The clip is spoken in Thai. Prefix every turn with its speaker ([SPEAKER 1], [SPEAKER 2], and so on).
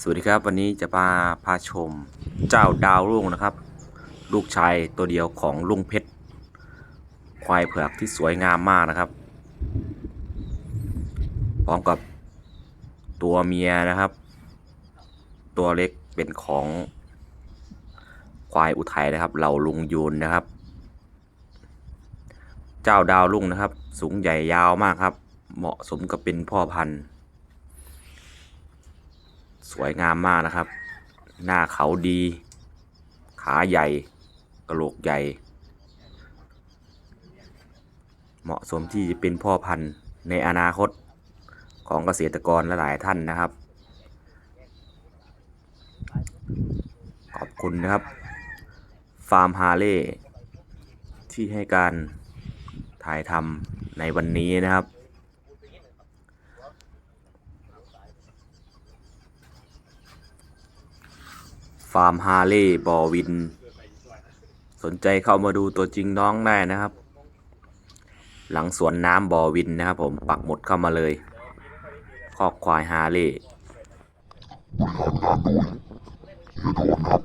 [SPEAKER 1] สวัสดีครับวันนี้จะมาพาชมเจ้าดาวรุ่งนะครับ ลูกชายตัวเดียวของลุงเพชรควายเผือกที่สวยงามมากนะครับ พร้อมกับตัวเมียนะครับ ตัวเล็กเป็นของควายอุทัยนะครับ เหล่าลุงยูนนะครับ เจ้าดาวรุ่งนะครับ สูงใหญ่ยาวมากครับ เหมาะสมกับเป็นพ่อพันธุ์ สวยงามมากนะครับ หน้าเขาดี ขาใหญ่กระโหลกใหญ่ เหมาะสมที่จะเป็นพ่อพันธุ์ในอนาคตของเกษตรกรลหลายท่านนะครับ ขอบคุณนะครับ ฟาร์มฮาเล่ที่ให้การถ่ายทำในวันนี้นะครับ ฟาร์มฮาเล่บอวิน สนใจเข้ามาดูตัวจริงน้องได้นะครับ หลังสวนน้ำบอวินนะครับผมปักหมุดเข้ามาเลยคอกควายฮาเล่
[SPEAKER 2] บริหารงานโดยเฮียโทนครับ